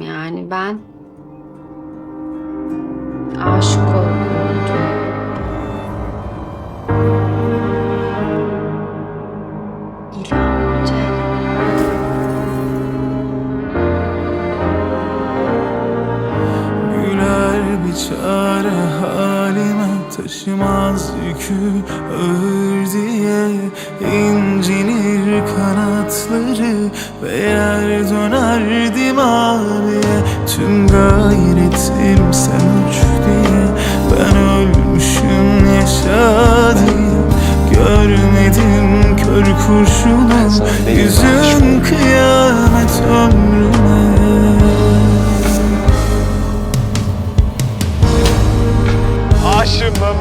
Yani ben aşık oldum. Güler bir çare Taşımaz yükü ağır diye incinir kanatları Ve yer dönerdi maviye Tüm gayretim sen uç diye Ben ölmüşüm yaşa diye Görmedim kör kurşunu Yüzüm kıyamet ömrüme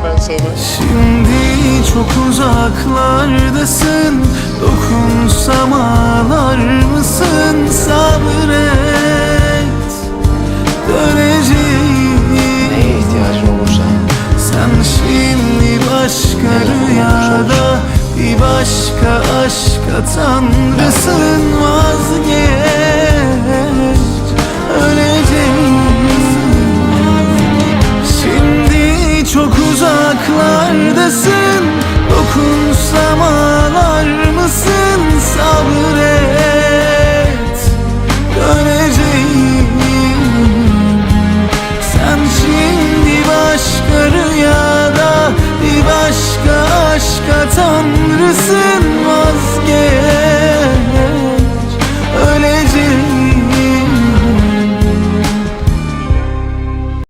ben sana. Şimdi çok uzaklardasın. Dokunsam ağlar mısın? Sabret. Döneceğim. Neye ihtiyacın olursa. Sen şimdi başka rüyada Bir başka aşka tanrısın. Vazgeç Neredesin? Dokunsam ağlar mısın? Sabret. Döneceğim. Sen şimdi başka rüyada bir başka aşka tanrısın.